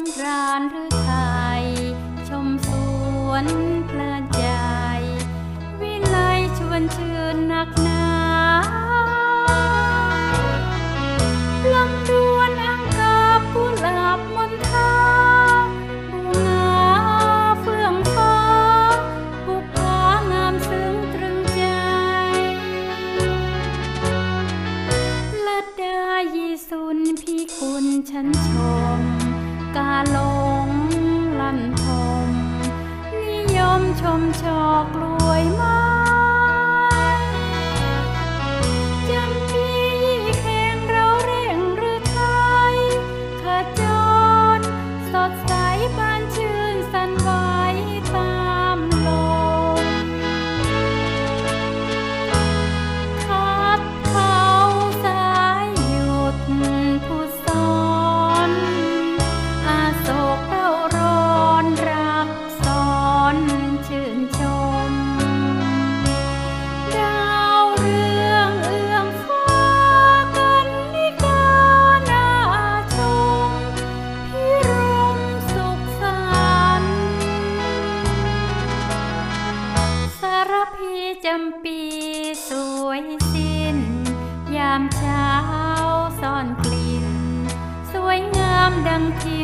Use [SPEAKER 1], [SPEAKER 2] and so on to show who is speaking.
[SPEAKER 1] ำราญหรือไทย ชมสวนเพลินใจ วิไลชวนชื่นนักหนาลำดวนอังกาบกุหลาบมณฑาบูงาเฟื่องฟ้าบุพางามซึ้งตรึงใจลัดดายีสุนพี่คุณฉันชม มชอกกล้วยมา พีจำปีสวยสิ้น ยามเช้าซ่อนกลิ่น สวยงามดังทิ